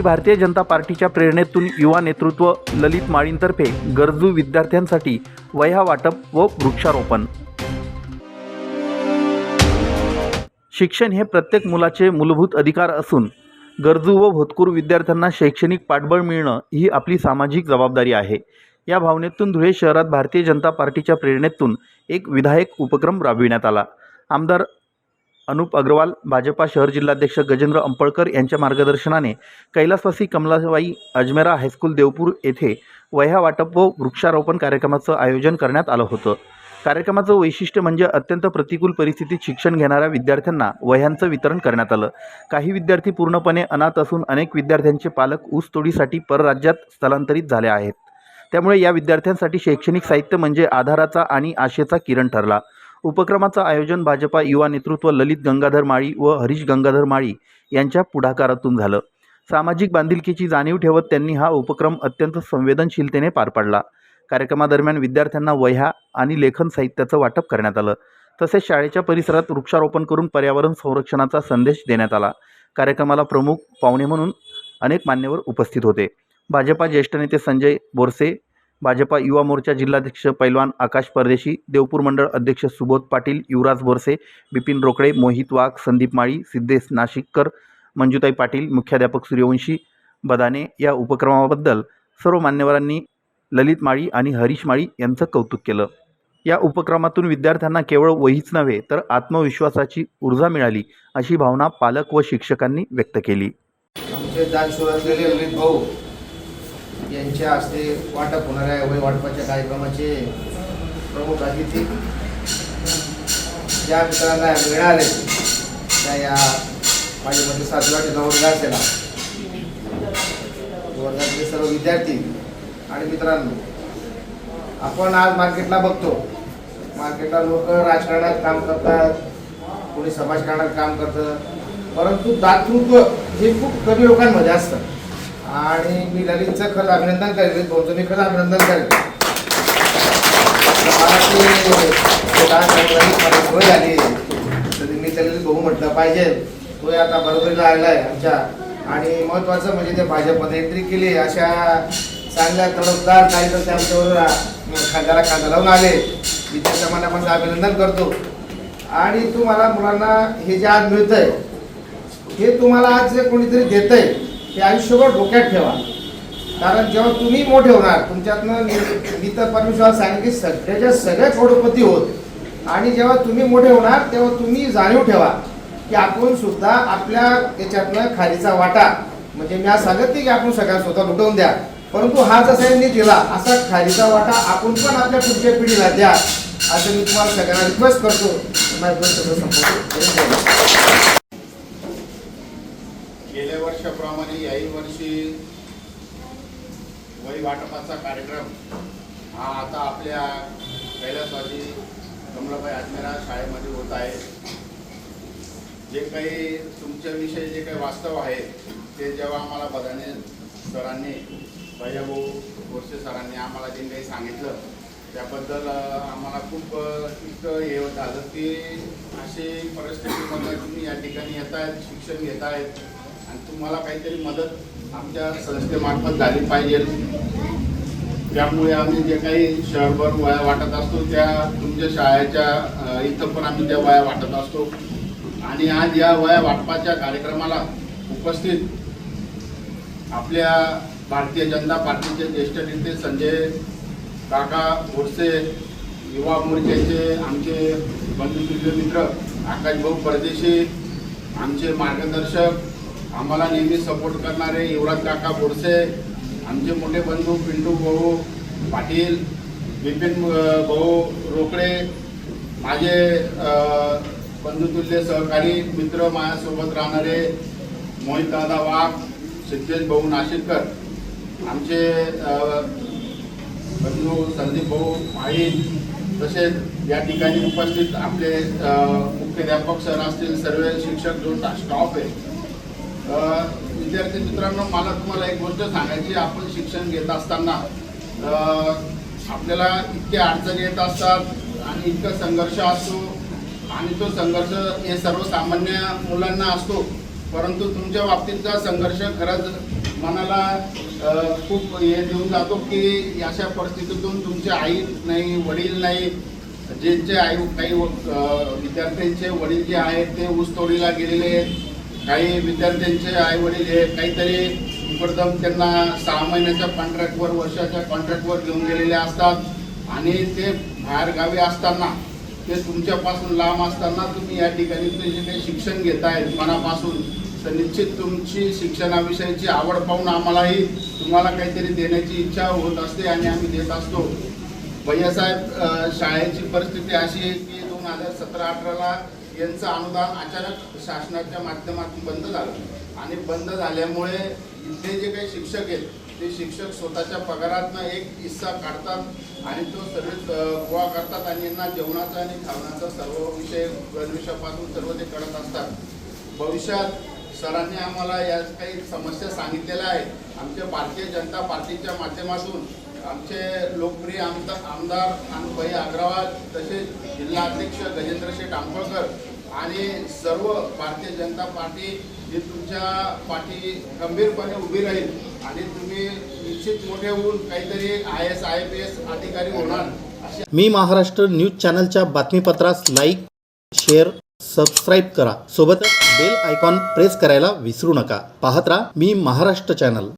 यासाठी भारतीय जनता पार्टीच्या प्रेरणेतून युवा नेतृत्व ललित माळींतर्फे गरजू विद्यार्थ्यांसाठी वह्या वाटप व वृक्षारोपण. शिक्षण हे प्रत्येक मुलाचे मूलभूत अधिकार असून गरजू व भोतकूर विद्यार्थ्यांना शैक्षणिक पाठबळ मिळणं ही आपली सामाजिक जबाबदारी आहे. या भावनेतून धुळे शहरात भारतीय जनता पार्टीच्या प्रेरणेतून एक विधायक उपक्रम राबविण्यात आला. आमदार अनुप अग्रवाल भाजपा शहर जिल्हाध्यक्ष गजेंद्र अंपळकर यांच्या मार्गदर्शनाने कैलासवासी कमलाबाई अजमेरा हायस्कूल देवपूर येथे वह्या वाटप व वृक्षारोपण कार्यक्रमाचं आयोजन करण्यात आलं होतं. कार्यक्रमाचं वैशिष्ट्य म्हणजे अत्यंत प्रतिकूल परिस्थितीत शिक्षण घेणाऱ्या विद्यार्थ्यांना वह्यांचं वितरण करण्यात आलं. काही विद्यार्थी पूर्णपणे अनाथ असून अनेक विद्यार्थ्यांचे पालक ऊसतोडीसाठी परराज्यात स्थलांतरित झाले आहेत. त्यामुळे या विद्यार्थ्यांसाठी शैक्षणिक साहित्य म्हणजे आधाराचा आणि आशेचा किरण ठरला. उपक्रमाचं आयोजन भाजपा युवा नेतृत्व ललित गंगाधर माळी व हरीश गंगाधर माळी यांच्या पुढाकारातून झालं. सामाजिक बांधिलकीची जाणीव ठेवत त्यांनी हा उपक्रम अत्यंत संवेदनशीलतेने पार पाडला. कार्यक्रमादरम्यान विद्यार्थ्यांना वह्या आणि लेखन साहित्याचं वाटप करण्यात आलं. तसेच शाळेच्या परिसरात वृक्षारोपण करून पर्यावरण संरक्षणाचा संदेश देण्यात आला. कार्यक्रमाला प्रमुख पाहुणे म्हणून अनेक मान्यवर उपस्थित होते. भाजपा ज्येष्ठ नेते संजय बोरसे भाजपा युवा मोर्चा जिल्हाध्यक्ष पैलवान आकाश परदेशी देवपूर मंडळ अध्यक्ष सुबोध पाटील युवराज बोरसे बिपिन रोकडे मोहित वाघ संदीप माळी सिद्धेश नाशिककर मंजुताई पाटील मुख्याध्यापक सूर्यवंशी बदाने या उपक्रमाबद्दल सर्व मान्यवरांनी ललित माळी आणि हरीश माळी यांचं कौतुक केलं. या उपक्रमातून विद्यार्थ्यांना केवळ वहीच नव्हे तर आत्मविश्वासाची ऊर्जा मिळाली अशी भावना पालक व शिक्षकांनी व्यक्त केली. आमचे ललित भाऊ यांच्या हस्ते वाटप होणाऱ्या वय वाटपाच्या कार्यक्रमाचे प्रमुख अतिथी ज्या मित्रांना मिळणार आहेत त्या या माझ्यामध्ये सातव्या ते नऊ वर्गात वर्गातले सर्व विद्यार्थी आणि मित्रांनो आपण आज मार्केटला बघतो. मार्केटला लोक राजकारणात काम करतात कोणी समाजकारणात काम करतं परंतु दातृत्व हे खूप कमी लोकांमध्ये असतं. आणि मी ललितचं खरं अभिनंदन करेल. दोन खर मी खरं अभिनंदन करेल. मला ते आली. तर मी त्याला बघू म्हटलं पाहिजे. तो आता बरोबरीला आलेला आहे आमच्या. आणि महत्त्वाचं म्हणजे ते भाजपमध्ये एंट्री केली. अशा चांगल्या तडफदार कार्यकर्ते आमच्यावर खांद्याला खांदा लावून आले. मी त्याच्या मनापासून अभिनंदन करतो. आणि तुम्हाला मुलांना हे जे आज मिळतंय हे तुम्हाला आज जे कोणीतरी देतंय ते आयुष्यभर डोक्यात ठेवा. कारण जेव्हा तुम्ही मोठे होणार तुमच्यातनं मी- तर परमेश्वर सांगेन की सगळ्याच्या सगळ्या करोडपती होत आणि जेव्हा तुम्ही मोठे होणार तेव्हा तुम्ही जाणीव ठेवा की आपण सुद्धा आपल्या याच्यातनं खालीचा वाटा. म्हणजे मी आज सांगत नाही की आपण सगळ्या स्वतः लुटवून द्या परंतु हा जसा यांनी दिला असा खालीचा वाटा आपण पण आपल्या पुढच्या पिढीला द्या असं मी तुम्हाला सगळ्यांना रिक्वेस्ट करतो. माझ्या संपवतो. धन्यवाद. वर्षाप्रमाणे याही वर्षी वही वाटपाचा कार्यक्रम हा आता आपल्या कैलासवासी कमलाबाई आजमेरा शाळेमध्ये होत आहे जे काही तुमच्याविषयी जे काही वास्तव आहे ते जेव्हा आम्हाला बदाने सरांनी भैयाभाऊ गोरसे सरांनी आम्हाला जे काही सांगितलं त्याबद्दल आम्हाला खूप इतकं हे झालं की अशी परिस्थितीमध्ये तुम्ही या ठिकाणी येत आहेत शिक्षण घेत आहेत आणि तुम्हाला काहीतरी मदत आमच्या संस्थेमार्फत झाली पाहिजे. त्यामुळे आम्ही जे काही शहरभर वया वाटत असतो त्या तुमच्या शाळेच्या इथं पण आम्ही त्या वया वाटत असतो. आणि आज या वया वाटपाच्या कार्यक्रमाला उपस्थित आपल्या भारतीय जनता पार्टीचे ज्येष्ठ नेते संजय काका बोरसे युवा मोर्चाचे आमचे बंधुतुल्य मित्र आकाशभाऊ परदेशी आमचे मार्गदर्शक आम्हाला नेहमी सपोर्ट करणारे युवराज काका बोरसे आमचे मोठे बंधू पिंटू भाऊ पाटील विपिन भाऊ रोकडे माझे बंधुतुल्य सहकारी मित्र माझ्यासोबत राहणारे मोहित दादा वाघ सिद्धेश भाऊ नाशिककर आमचे बंधू संदीप भाऊ माळी तसेच या ठिकाणी उपस्थित आपले मुख्याध्यापक सर असतील सर्व शिक्षक जो स्टाफ आहे विद्यार्थी मित्रांनो मला तुम्हाला एक गोष्ट सांगायची आपण शिक्षण घेत असताना आपल्याला इतके अडचणी येत असतात आणि इतका संघर्ष असतो. आणि तो संघर्ष हे सर्वसामान्य मुलांना असतो. परंतु तुमच्या बाबतीतचा संघर्ष खरंच मनाला खूप हे देऊन जातो की अशा परिस्थितीतून तुमचे आई नाही वडील नाही ज्यांचे आई काही व- विद्यार्थ्यांचे वडील जे आहेत ते ऊसतोडीला गेलेले आहेत. काही विद्यार्थ्यांचे आई वडील हे काहीतरी प्रथम त्यांना सहा महिन्याच्या कॉन्ट्रॅक्टवर वर्षाच्या कॉन्ट्रॅक्टवर घेऊन गेलेले असतात. आणि ते बाहेरगावी असताना ते तुमच्यापासून लांब असताना तुम्ही या ठिकाणी जे काही शिक्षण घेतायत मनापासून तर निश्चित तुमची शिक्षणाविषयीची आवड पाहून आम्हालाही तुम्हाला काहीतरी देण्याची इच्छा होत असते आणि आम्ही देत असतो. भैयासाहेब शाळेची परिस्थिती अशी आहे की दोन हजार सतरा अठराला यांचं अनुदान अचानक शासनाच्या माध्यमातून बंद झालं. आणि बंद झाल्यामुळे इथले जे काही शिक्षक आहेत ते शिक्षक स्वतःच्या पगारातनं एक हिस्सा काढतात आणि तो सर्व गोळा करतात आणि यांना जेवणाचा आणि खावण्याचा सर्व विषय गणवेशापासून सर्व ते करत असतात. भविष्यात सरांनी आम्हाला या काही समस्या सांगितलेल्या आहेत. आमच्या भारतीय जनता पार्टीच्या माध्यमातून आमचे लोकप्रिय आमदार आमदार भाई अग्रवाल तसेच जिल्हा अध्यक्ष गजेंद्र शेठ आंबळकर आणि सर्व भारतीय जनता पार्टी ही तुमच्या पाठी गंभीरपणे उभी राहील आणि तुम्ही निश्चित मोठे होऊन काहीतरी I S I P S अधिकारी होणार. मी महाराष्ट्र न्यूज चॅनलच्या बातमीपत्रास लाईक शेअर सबस्क्राईब करा. सोबतच बेल आयकॉन प्रेस करायला विसरू नका. पाहत राहा मी महाराष्ट्र चॅनल.